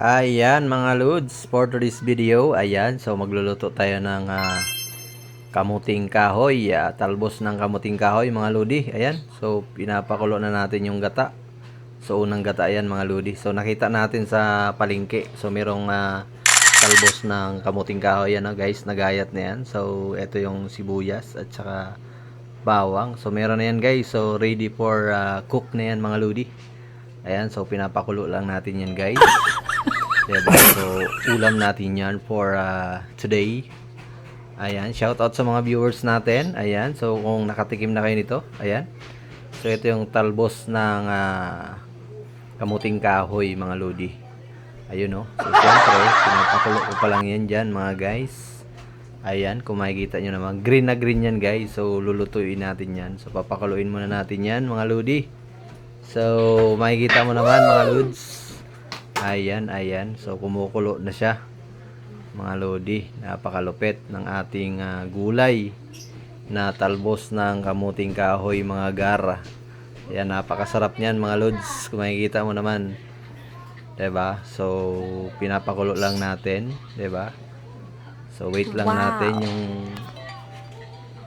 Ayan mga lods, for today's video, ayan, so magluluto tayo ng ah, kamuting kahoy, ah, talbos ng kamuting kahoy mga lodi, ayan, so pinapakulo na natin yung gata. So unang gata ayan mga lodi, so nakita natin sa palengke, so merong ah, talbos ng kamuting kahoy, ah, guys, nagayat na yan. So ito yung sibuyas at saka bawang, so meron na yan guys, so ready for ah, cook na yan mga lodi. Ayan, so pinapakulo lang natin yan guys. Diba? So, ulam natin yan for uh, today. Ayan, shout out sa mga viewers natin. Ayan, so kung nakatikim na kayo nito, ayan. So, ito yung talbos ng ah, kamuting kahoy, mga lodi. Ayun, no. So, siyempre, pinapakulo ko pa lang yan dyan, mga guys. Ayan, kung makikita nyo naman. Green na green yan, guys. So, lulutuin natin yan. So, papakuluin muna natin yan, mga lodi. So, makikita mo naman, mga lods. Ayan, ayan. So, kumukulo na siya. Mga lodi, napakalupit ng ating ah, gulay na talbos ng kamuting kahoy, mga gara. Ayan, napakasarap niyan, mga lods. Kung makikita mo naman. ba? So, pinapakulo lang natin, ba? So, wait lang Wow. natin yung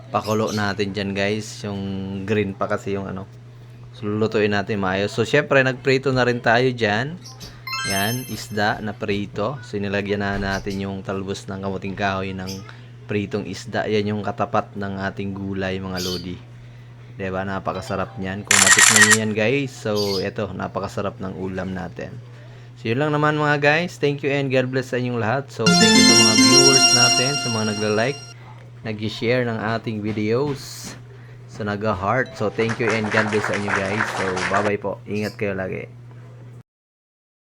pakulo natin dyan, guys. Yung green pa kasi yung ano. So, lulutuin natin maayos. So, syempre, nagprito na rin tayo dyan. Yan, isda na prito. So, nilagyan na natin yung talbos ng kamuting kahoy ng pritong isda. Yan yung katapat ng ating gulay, mga lodi. 'Di ba Napakasarap niyan. Kung matikman niyo yan, guys. So, eto, napakasarap ng ulam natin. So, yun lang naman mga guys. Thank you and God bless sa inyong lahat. So, thank you sa mga viewers natin, sa mga nagla-like, nag-share ng ating videos, sa nag-heart. So, thank you and God bless sa inyo guys. So, bye-bye po. Ingat kayo lagi.